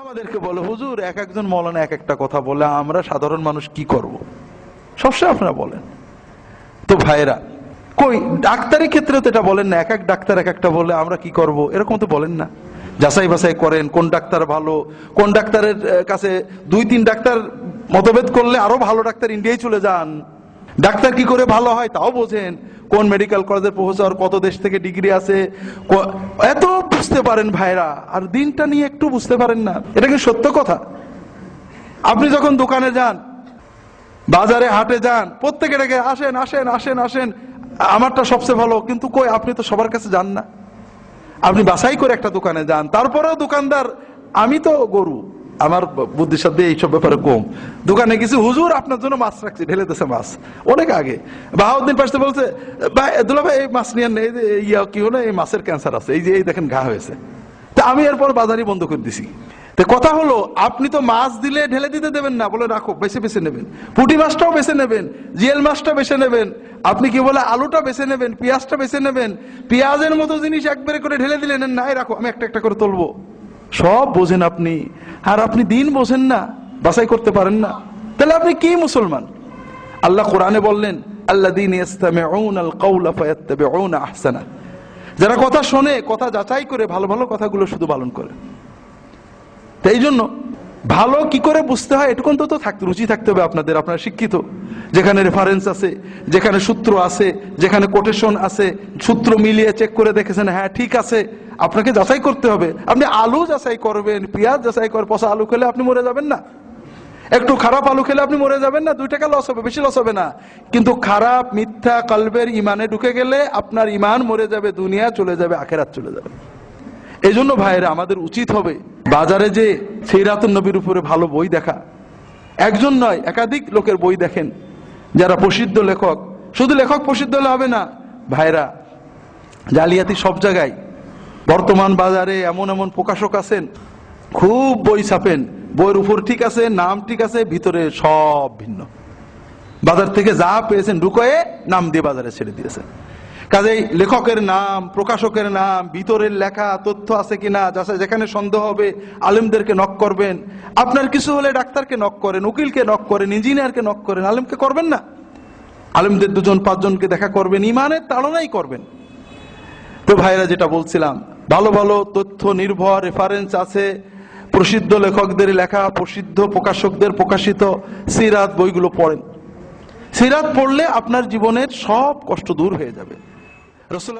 আমাদেরকে বলে, হুজুর, এক একজন মৌলানা এক একটা কথা বলে, আমরা সাধারণ মানুষ কি করব। সবসময় আপনারা বলেন। তো ভাইরা কই ডাক্তারের ক্ষেত্রে তো এটা বলেন না, এক এক ডাক্তার এক একটা বলে, আমরা কি করব? এরকম তো বলেন না। যাচাই বাছাই করেন, কোন ডাক্তার ভালো, কোন ডাক্তারের কাছে দুই, তিন ডাক্তার মতভেদ করলে আরও ভালো ডাক্তার ইন্ডিয়ায় চলে যান। ডাক্তার কি করে ভালো হয় তাও বোঝেন। কোন মেডিকেল কলেজের প্রফেসর কত দেশ থেকে ডিগ্রি আছে এত বুঝতে পারেন ভাইরা, আর দিনটা নিয়ে একটু বুঝতে পারেন না। এটা কি সত্য কথা? আপনি যখন দোকানে যান, বাজারে, হাটে যান, প্রত্যেকে ডেকে, আসেন আসেন আসেন আসেন। আমারটা সবচেয়ে ভালো, কিন্তু কই, আপনি তো সবার কাছে যান না। আপনি বাসাই করে একটা দোকানে যান, তারপরেও দোকানদার, আমি তো গরু। আমার বুদ্ধির সাথে এইসব ব্যাপারে কম। দোকানে কিছু হুজুর, আপনার জন্য মাছ রাখছি, ঢেলে দিয়েছে মাছ। অনেক আগে। বাহাউদ্দিন পাশে বলছে, ভাই দুলা ভাই এই মাছ নিয়ে নেই ইয়া কি হলো, এই মাছের ক্যান্সার আছে, এই যে, এই দেখেন, ঘা হয়েছে। তা আমি এরপর বাজারই বন্ধ করে দিছি। তো কথা হলো, আপনি তো মাছ দিলে ঢেলে দিতে দেবেন না, বলে রাখো, বেছে বেছে নেবেন। পুঁটি মাছটাও বেছে নেবেন জিএল মাছটা বেছে নেবেন, আপনি কি বলে আলুটা বেছে নেবেন, পেঁয়াজটা বেছে নেবেন, পেঁয়াজের মতো জিনিস একবারে করে ঢেলে দিলেন নাই রাখো, আমি একটা একটা করে তুলবো। সব বোঝেন আপনি। আর আপনি দিন বোঝেন না বাসাই করতে পারেন না। তাহলে আপনি কি মুসলমান? আল্লাহ কোরআনে বললেন আল্লাহ দিন আহসানা। যারা কথা শোনে, কথা যাচাই করে ভালো ভালো কথাগুলো শুধু পালন করে। তাই জন্য ভালো কি করে বুঝতে হয়? এটুকুন তো থাকতে রুচি থাকতে হবে আপনাদের, আপনারা শিক্ষিত। যেখানে রেফারেন্স আছে, যেখানে সূত্র আছে, যেখানে কোটেশন আছে, সূত্র মিলিয়ে চেক করে দেখেছেন হ্যাঁ ঠিক আছে, আপনাকে যাচাই করতে হবে। আপনি আলু যাচাই করবেন, পেঁয়াজ যাচাই করে, পচা আলু খেলে আপনি মরে যাবেন না। একটু খারাপ আলু খেলে আপনি মরে যাবেন না, দুই টাকা লস হবে, বেশি লস হবে না। কিন্তু খারাপ, মিথ্যা, কলবের ইমানে ঢুকে গেলে আপনার ইমান মরে যাবে, দুনিয়া চলে যাবে, আখেরাত চলে যাবে। এই জন্য ভাইয়েরা, আমাদের উচিত হবে বাজারে যে সেইরাতুন নবীর উপরে ভালো বই দেখা। একজন নয়, একাধিক লোকের বই দেখেন। যারা প্রসিদ্ধ লেখক, শুধু লেখক প্রসিদ্ধ হলে হবে না, ভাইরা, জালিয়াতি সব জায়গায়। বর্তমান বাজারে এমন এমন প্রকাশক আছেন, খুব বই ছাপেন। বইয়ের উপর ঠিক আছে, নাম ঠিক আছে, ভিতরে সব ভিন্ন। বাজার থেকে যা পেয়েছেন ঢুকয়ে নাম দিয়ে বাজারে ছেড়ে দিয়েছেন। কাজেই লেখকের নাম, প্রকাশকের নাম, ভিতরের লেখা, তথ্য আছে কিনা যাচ্ছে যেখানে সন্দেহ হবে, আলেমদেরকে নক করবেন। আপনার কিছু হলে ডাক্তারকে নক করেন, উকিলকে নক করেন ইঞ্জিনিয়ারকে নক করেন, আলেমকে করবেন না। আলেমদের দুজন, পাঁচজনকে দেখা করবেন, ইমানের তাড়নাই করবেন। তো ভাইরা যেটা বলছিলাম, ভালো ভালো তথ্য, নির্ভর রেফারেন্স আছে। প্রসিদ্ধ লেখকদের লেখা, প্রসিদ্ধ প্রকাশকদের প্রকাশিত সিরাত বইগুলো পড়েন। সিরাত পড়লে আপনার জীবনের সব কষ্ট দূর হয়ে যাবে। Resulullah